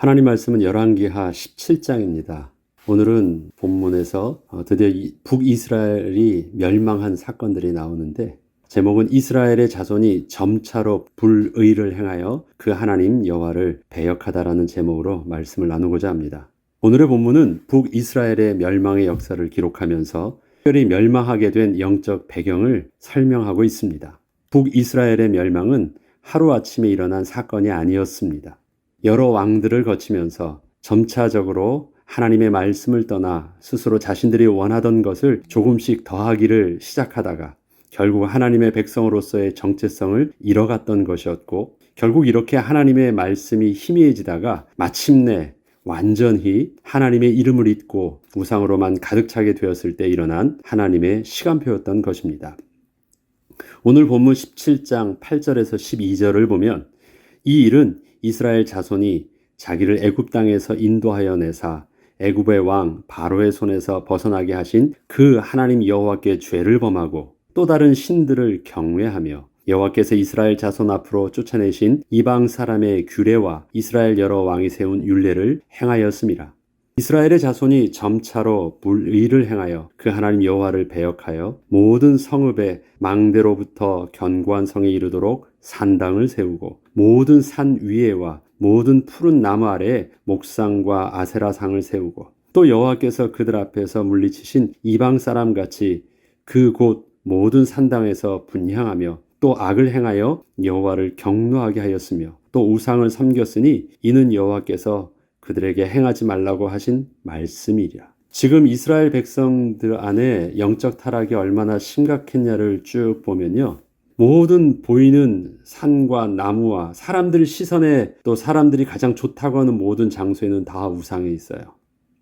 하나님 말씀은 열왕기하 17장입니다. 오늘은 본문에서 어, 드디어 이- 북이스라엘이 멸망한 사건들이 나오는데 제목은 이스라엘의 자손이 점차로 불의를 행하여 그 하나님 여호와를 배역하다라는 제목으로 말씀을 나누고자 합니다. 오늘의 본문은 북이스라엘의 멸망의 역사를 기록하면서 특별히 멸망하게 된 영적 배경을 설명하고 있습니다. 북이스라엘의 멸망은 하루아침에 일어난 사건이 아니었습니다. 여러 왕들을 거치면서 점차적으로 하나님의 말씀을 떠나 스스로 자신들이 원하던 것을 조금씩 더하기를 시작하다가 결국 하나님의 백성으로서의 정체성을 잃어갔던 것이었고 결국 이렇게 하나님의 말씀이 희미해지다가 마침내 완전히 하나님의 이름을 잊고 우상으로만 가득 차게 되었을 때 일어난 하나님의 시간표였던 것입니다. 오늘 본문 17장 8절에서 12절을 보면 이 일은 이스라엘 자손이 자기를 애굽 땅에서 인도하여 내사 애굽의 왕 바로의 손에서 벗어나게 하신 그 하나님 여호와께 죄를 범하고 또 다른 신들을 경외하며 여호와께서 이스라엘 자손 앞으로 쫓아내신 이방 사람의 규례와 이스라엘 여러 왕이 세운 율례를 행하였습니다. 이스라엘의 자손이 점차로 불의를 행하여 그 하나님 여호와를 배역하여 모든 성읍의 망대로부터 견고한 성에 이르도록 산당을 세우고 모든 산 위에와 모든 푸른 나무 아래에 목상과 아세라상을 세우고 또 여호와께서 그들 앞에서 물리치신 이방 사람 같이 그곳 모든 산당에서 분향하며 또 악을 행하여 여호와를 경노하게 하였으며 또 우상을 섬겼으니 이는 여호와께서 그들에게 행하지 말라고 하신 말씀이랴. 지금 이스라엘 백성들 안에 영적 타락이 얼마나 심각했냐를 쭉 보면요. 모든 보이는 산과 나무와 사람들 시선에 또 사람들이 가장 좋다고 하는 모든 장소에는 다 우상이 있어요.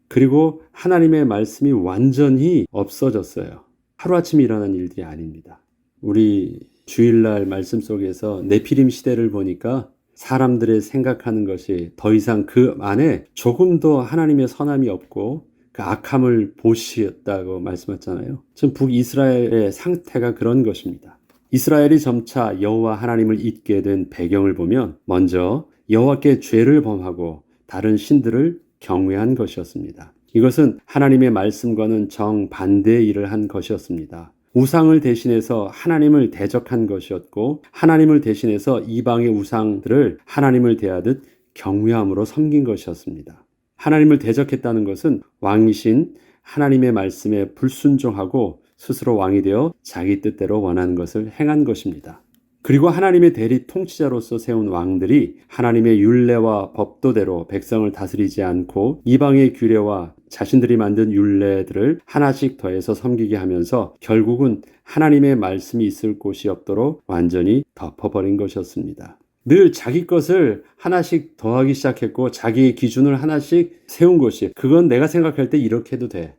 그리고 하나님의 말씀이 완전히 없어졌어요. 하루아침에 일어난 일들이 아닙니다. 우리 주일날 말씀 속에서 네피림 시대를 보니까 사람들의 생각하는 것이 더 이상 그 안에 조금도 하나님의 선함이 없고 그 악함을 보시었다고 말씀하잖아요. 지금 북이스라엘의 상태가 그런 것입니다. 이스라엘이 점차 여호와 하나님을 잊게 된 배경을 보면 먼저 여호와께 죄를 범하고 다른 신들을 경외한 것이었습니다. 이것은 하나님의 말씀과는 정반대의 일을 한 것이었습니다. 우상을 대신해서 하나님을 대적한 것이었고 하나님을 대신해서 이방의 우상들을 하나님을 대하듯 경외함으로 섬긴 것이었습니다. 하나님을 대적했다는 것은 왕이신 하나님의 말씀에 불순종하고 스스로 왕이 되어 자기 뜻대로 원하는 것을 행한 것입니다. 그리고 하나님의 대리 통치자로서 세운 왕들이 하나님의 율례와 법도대로 백성을 다스리지 않고 이방의 규례와 자신들이 만든 율례들을 하나씩 더해서 섬기게 하면서 결국은 하나님의 말씀이 있을 곳이 없도록 완전히 덮어버린 것이었습니다. 늘 자기 것을 하나씩 더하기 시작했고 자기의 기준을 하나씩 세운 것이 그건 내가 생각할 때 이렇게 해도 돼.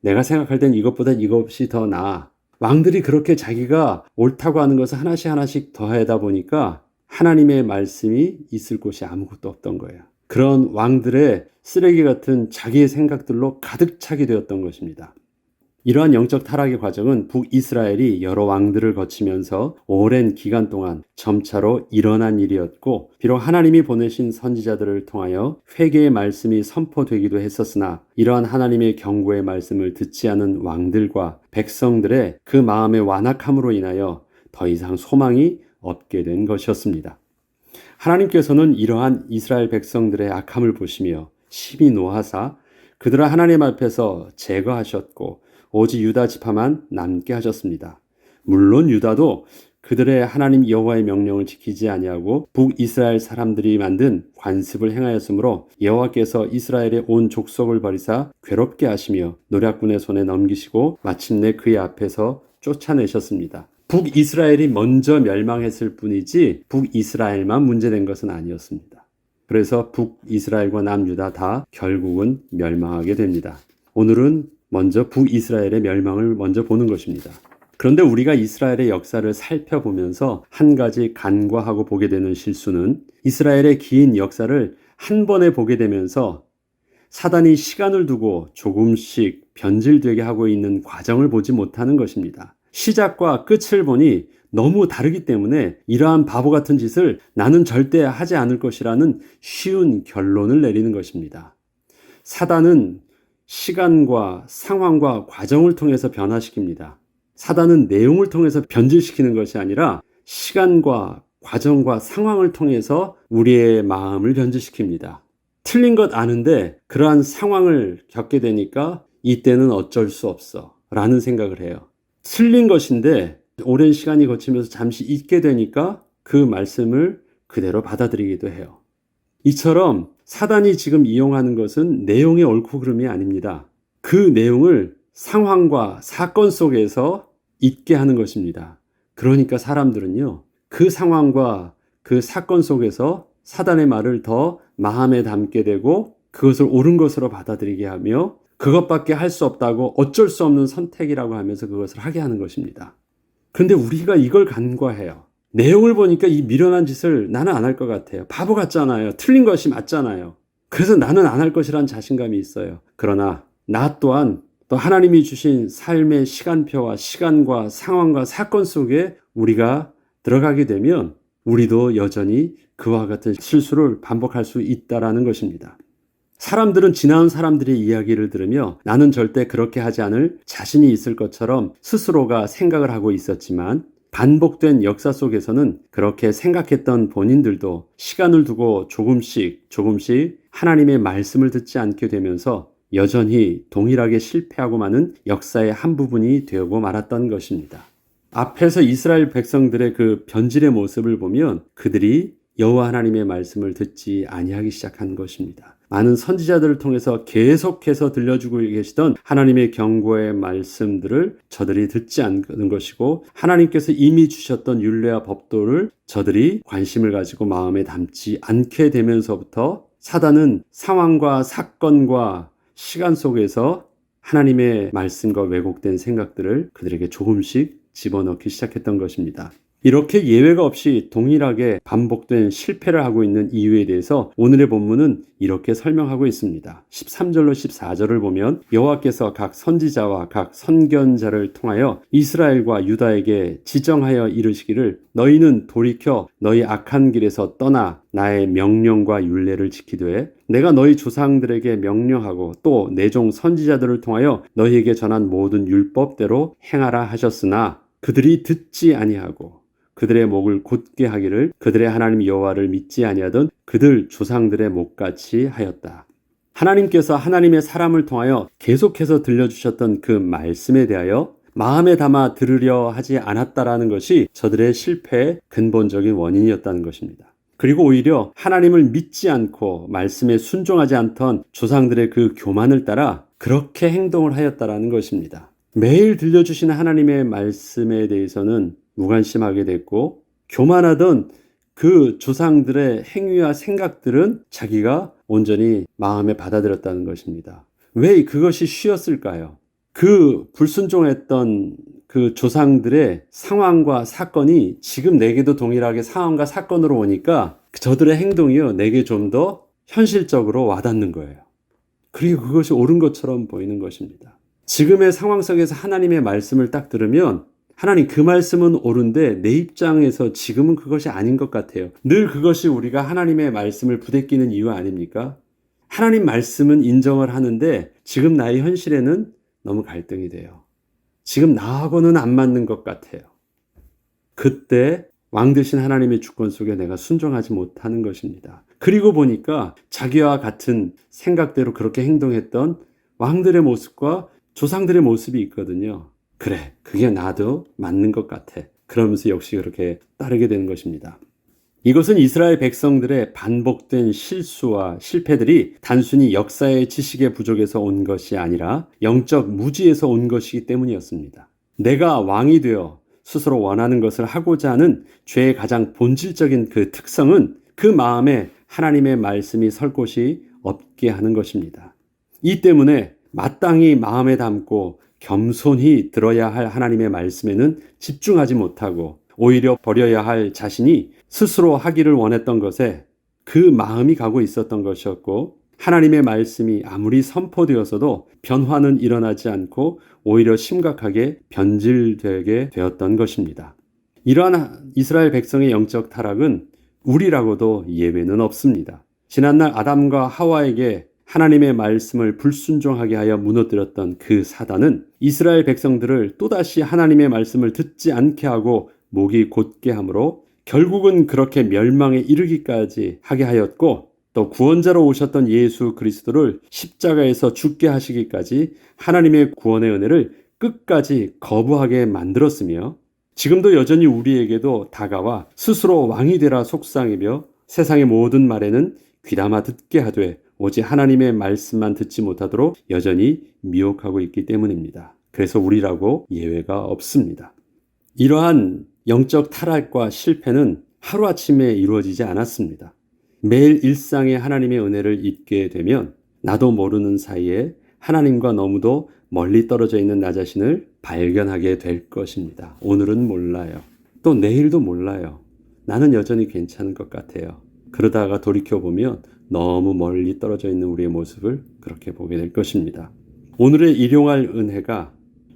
내가 생각할 땐 이것보다 이것이 더 나아. 왕들이 그렇게 자기가 옳다고 하는 것을 하나씩 하나씩 더하다 보니까 하나님의 말씀이 있을 곳이 아무것도 없던 거예요. 그런 왕들의 쓰레기 같은 자기의 생각들로 가득 차게 되었던 것입니다. 이러한 영적 타락의 과정은 북이스라엘이 여러 왕들을 거치면서 오랜 기간 동안 점차로 일어난 일이었고, 비록 하나님이 보내신 선지자들을 통하여 회개의 말씀이 선포되기도 했었으나, 이러한 하나님의 경고의 말씀을 듣지 않은 왕들과 백성들의 그 마음의 완악함으로 인하여 더 이상 소망이 없게 된 것이었습니다. 하나님께서는 이러한 이스라엘 백성들의 악함을 보시며 심히 노하사 그들을 하나님 앞에서 제거하셨고 오직 유다 지파만 남게 하셨습니다. 물론 유다도 그들의 하나님 여호와의 명령을 지키지 아니하고 북이스라엘 사람들이 만든 관습을 행하였으므로 여호와께서 이스라엘의 온 족속을 버리사 괴롭게 하시며 노략군의 손에 넘기시고 마침내 그의 앞에서 쫓아내셨습니다. 북이스라엘이 먼저 멸망했을 뿐이지 북이스라엘만 문제된 것은 아니었습니다. 그래서 북이스라엘과 남유다 다 결국은 멸망하게 됩니다. 오늘은 먼저 북이스라엘의 멸망을 먼저 보는 것입니다. 그런데 우리가 이스라엘의 역사를 살펴보면서 한 가지 간과하고 보게 되는 실수는 이스라엘의 긴 역사를 한 번에 보게 되면서 사단이 시간을 두고 조금씩 변질되게 하고 있는 과정을 보지 못하는 것입니다. 시작과 끝을 보니 너무 다르기 때문에 이러한 바보 같은 짓을 나는 절대 하지 않을 것이라는 쉬운 결론을 내리는 것입니다. 사단은 시간과 상황과 과정을 통해서 변화시킵니다. 사단은 내용을 통해서 변질시키는 것이 아니라 시간과 과정과 상황을 통해서 우리의 마음을 변질시킵니다. 틀린 것 아는데 그러한 상황을 겪게 되니까 이때는 어쩔 수 없어 라는 생각을 해요. 틀린 것인데 오랜 시간이 거치면서 잠시 잊게 되니까 그 말씀을 그대로 받아들이기도 해요. 이처럼 사단이 지금 이용하는 것은 내용의 옳고 그름이 아닙니다. 그 내용을 상황과 사건 속에서 잊게 하는 것입니다. 그러니까 사람들은요, 그 상황과 그 사건 속에서 사단의 말을 더 마음에 담게 되고 그것을 옳은 것으로 받아들이게 하며 그것밖에 할 수 없다고 어쩔 수 없는 선택이라고 하면서 그것을 하게 하는 것입니다. 근데 우리가 이걸 간과해요. 내용을 보니까 이 미련한 짓을 나는 안 할 것 같아요. 바보 같잖아요. 틀린 것이 맞잖아요. 그래서 나는 안 할 것이란 자신감이 있어요. 그러나 나 또한 또 하나님이 주신 삶의 시간표와 시간과 상황과 사건 속에 우리가 들어가게 되면 우리도 여전히 그와 같은 실수를 반복할 수 있다라는 것입니다. 사람들은 지나온 사람들의 이야기를 들으며 나는 절대 그렇게 하지 않을 자신이 있을 것처럼 스스로가 생각을 하고 있었지만 반복된 역사 속에서는 그렇게 생각했던 본인들도 시간을 두고 조금씩 조금씩 하나님의 말씀을 듣지 않게 되면서 여전히 동일하게 실패하고 마는 역사의 한 부분이 되고 말았던 것입니다. 앞에서 이스라엘 백성들의 그 변질의 모습을 보면 그들이 여호와 하나님의 말씀을 듣지 아니하기 시작한 것입니다. 많은 선지자들을 통해서 계속해서 들려주고 계시던 하나님의 경고의 말씀들을 저들이 듣지 않는 것이고 하나님께서 이미 주셨던 율례와 법도를 저들이 관심을 가지고 마음에 담지 않게 되면서부터 사단은 상황과 사건과 시간 속에서 하나님의 말씀과 왜곡된 생각들을 그들에게 조금씩 집어넣기 시작했던 것입니다. 이렇게 예외가 없이 동일하게 반복된 실패를 하고 있는 이유에 대해서 오늘의 본문은 이렇게 설명하고 있습니다. 13절로 14절을 보면 여호와께서 각 선지자와 각 선견자를 통하여 이스라엘과 유다에게 지정하여 이르시기를 너희는 돌이켜 너희 악한 길에서 떠나 나의 명령과 율례를 지키되 내가 너희 조상들에게 명령하고 또 내 종 선지자들을 통하여 너희에게 전한 모든 율법대로 행하라 하셨으나 그들이 듣지 아니하고 그들의 목을 곧게 하기를 그들의 하나님 여호와를 믿지 아니하던 그들 조상들의 목같이 하였다. 하나님께서 하나님의 사람을 통하여 계속해서 들려주셨던 그 말씀에 대하여 마음에 담아 들으려 하지 않았다라는 것이 저들의 실패의 근본적인 원인이었다는 것입니다. 그리고 오히려 하나님을 믿지 않고 말씀에 순종하지 않던 조상들의 그 교만을 따라 그렇게 행동을 하였다라는 것입니다. 매일 들려주시는 하나님의 말씀에 대해서는 무관심하게 됐고 교만하던 그 조상들의 행위와 생각들은 자기가 온전히 마음에 받아들였다는 것입니다. 왜 그것이 쉬었을까요? 그 불순종했던 그 조상들의 상황과 사건이 지금 내게도 동일하게 상황과 사건으로 오니까 저들의 행동이요, 내게 좀 더 현실적으로 와닿는 거예요. 그리고 그것이 옳은 것처럼 보이는 것입니다. 지금의 상황 속에서 하나님의 말씀을 딱 들으면 하나님 그 말씀은 옳은데 내 입장에서 지금은 그것이 아닌 것 같아요. 늘 그것이 우리가 하나님의 말씀을 부대끼는 이유 아닙니까? 하나님 말씀은 인정을 하는데 지금 나의 현실에는 너무 갈등이 돼요. 지금 나하고는 안 맞는 것 같아요. 그때 왕 되신 하나님의 주권 속에 내가 순종하지 못하는 것입니다. 그리고 보니까 자기와 같은 생각대로 그렇게 행동했던 왕들의 모습과 조상들의 모습이 있거든요. 그래, 그게 나도 맞는 것 같아. 그러면서 역시 그렇게 따르게 되는 것입니다. 이것은 이스라엘 백성들의 반복된 실수와 실패들이 단순히 역사의 지식의 부족에서 온 것이 아니라 영적 무지에서 온 것이기 때문이었습니다. 내가 왕이 되어 스스로 원하는 것을 하고자 하는 죄의 가장 본질적인 그 특성은 그 마음에 하나님의 말씀이 설 곳이 없게 하는 것입니다. 이 때문에 마땅히 마음에 담고 겸손히 들어야 할 하나님의 말씀에는 집중하지 못하고 오히려 버려야 할 자신이 스스로 하기를 원했던 것에 그 마음이 가고 있었던 것이었고 하나님의 말씀이 아무리 선포되었어도 변화는 일어나지 않고 오히려 심각하게 변질되게 되었던 것입니다. 이러한 이스라엘 백성의 영적 타락은 우리라고도 예외는 없습니다. 지난날 아담과 하와에게 하나님의 말씀을 불순종하게 하여 무너뜨렸던 그 사단은 이스라엘 백성들을 또다시 하나님의 말씀을 듣지 않게 하고 목이 곧게 함으로 결국은 그렇게 멸망에 이르기까지 하게 하였고 또 구원자로 오셨던 예수 그리스도를 십자가에서 죽게 하시기까지 하나님의 구원의 은혜를 끝까지 거부하게 만들었으며 지금도 여전히 우리에게도 다가와 스스로 왕이 되라 속상이며 세상의 모든 말에는 귀담아 듣게 하되 오직 하나님의 말씀만 듣지 못하도록 여전히 미혹하고 있기 때문입니다. 그래서 우리라고 예외가 없습니다. 이러한 영적 타락과 실패는 하루아침에 이루어지지 않았습니다. 매일 일상의 하나님의 은혜를 잊게 되면 나도 모르는 사이에 하나님과 너무도 멀리 떨어져 있는 나 자신을 발견하게 될 것입니다. 오늘은 몰라요. 또 내일도 몰라요. 나는 여전히 괜찮은 것 같아요. 그러다가 돌이켜보면 너무 멀리 떨어져 있는 우리의 모습을 그렇게 보게 될 것입니다. 오늘의 일용할 은혜가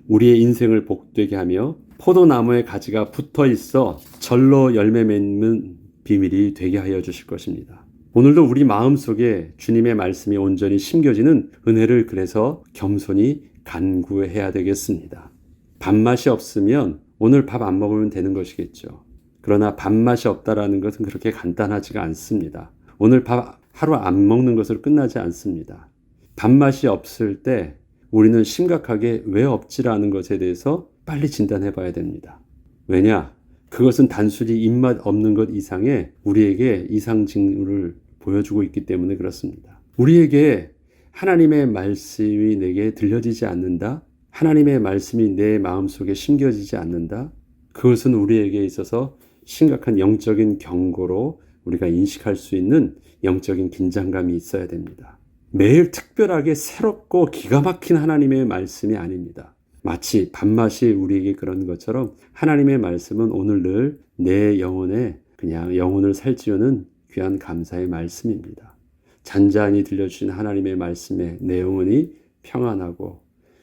우리의 인생을 복되게 하며 포도나무의 가지가 붙어 있어 절로 열매 맺는 비밀이 되게 하여 주실 것입니다. 오늘도 우리 마음 속에 주님의 말씀이 온전히 심겨지는 은혜를 그래서 겸손히 간구해야 되겠습니다. 밥맛이 없으면 오늘 밥 안 먹으면 되는 것이겠죠. 그러나 밥맛이 없다라는 것은 그렇게 간단하지가 않습니다. 오늘 밥 하루 안 먹는 것으로 끝나지 않습니다. 밥맛이 없을 때 우리는 심각하게 왜 없지라는 것에 대해서 빨리 진단해 봐야 됩니다. 왜냐? 그것은 단순히 입맛 없는 것 이상의 우리에게 이상 징후를 보여주고 있기 때문에 그렇습니다. 우리에게 하나님의 말씀이 내게 들려지지 않는다? 하나님의 말씀이 내 마음속에 심겨지지 않는다? 그것은 우리에게 있어서 심각한 영적인 경고로 우리가 인식할 수 있는 영적인 긴장감이 있어야 됩니다. 매일 특별하게 새롭고 기가 막힌 하나님의 말씀이 아닙니다. 마치 밥맛이 우리에게 그런 것처럼 하나님의 말씀은 오늘 늘 내 영혼에 그냥 영혼을 살찌우는 귀한 감사의 말씀입니다. 잔잔히 들려주신 하나님의 말씀에 내 영혼이 평안하고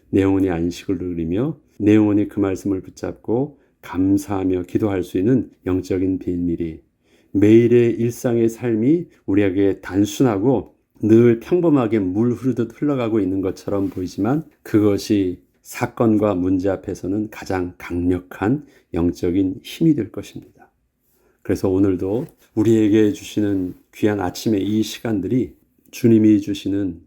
내 영혼이 안식을 누리며 내 영혼이 그 말씀을 붙잡고 감사하며 기도할 수 있는 영적인 비밀이 매일의 일상의 삶이 우리에게 단순하고 늘 평범하게 물 흐르듯 흘러가고 있는 것처럼 보이지만 그것이 사건과 문제 앞에서는 가장 강력한 영적인 힘이 될 것입니다. 그래서 오늘도 우리에게 주시는 귀한 아침의 이 시간들이 주님이 주시는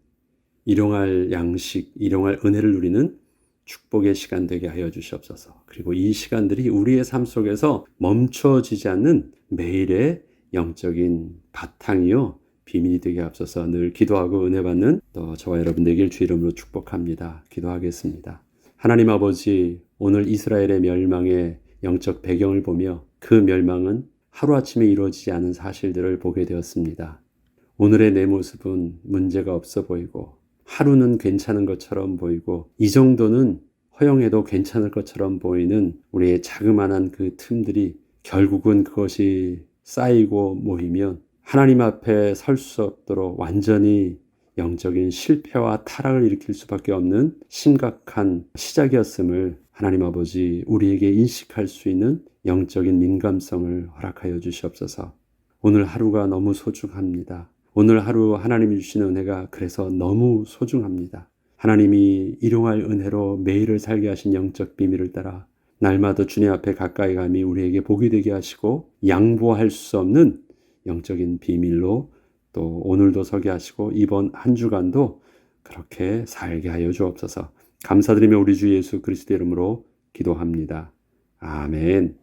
일용할 양식, 일용할 은혜를 누리는 축복의 시간 되게 하여 주시옵소서. 그리고 이 시간들이 우리의 삶 속에서 멈춰지지 않는 매일의 영적인 바탕이요. 비밀이 되게 앞서서 늘 기도하고 은혜 받는 또 저와 여러분 되길 주 이름으로 축복합니다. 기도하겠습니다. 하나님 아버지, 오늘 이스라엘의 멸망의 영적 배경을 보며 그 멸망은 하루아침에 이루어지지 않은 사실들을 보게 되었습니다. 오늘의 내 모습은 문제가 없어 보이고 하루는 괜찮은 것처럼 보이고 이 정도는 허용해도 괜찮을 것처럼 보이는 우리의 자그마한 그 틈들이 결국은 그것이 쌓이고 모이면 하나님 앞에 설 수 없도록 완전히 영적인 실패와 타락을 일으킬 수밖에 없는 심각한 시작이었음을 하나님 아버지 우리에게 인식할 수 있는 영적인 민감성을 허락하여 주시옵소서. 오늘 하루가 너무 소중합니다. 오늘 하루 하나님이 주시는 은혜가 그래서 너무 소중합니다. 하나님이 일용할 은혜로 매일을 살게 하신 영적 비밀을 따라 날마다 주님 앞에 가까이 감이 우리에게 복이 되게 하시고 양보할 수 없는 영적인 비밀로 또 오늘도 서게 하시고 이번 한 주간도 그렇게 살게 하여 주옵소서. 감사드리며 우리 주 예수 그리스도 이름으로 기도합니다. 아멘.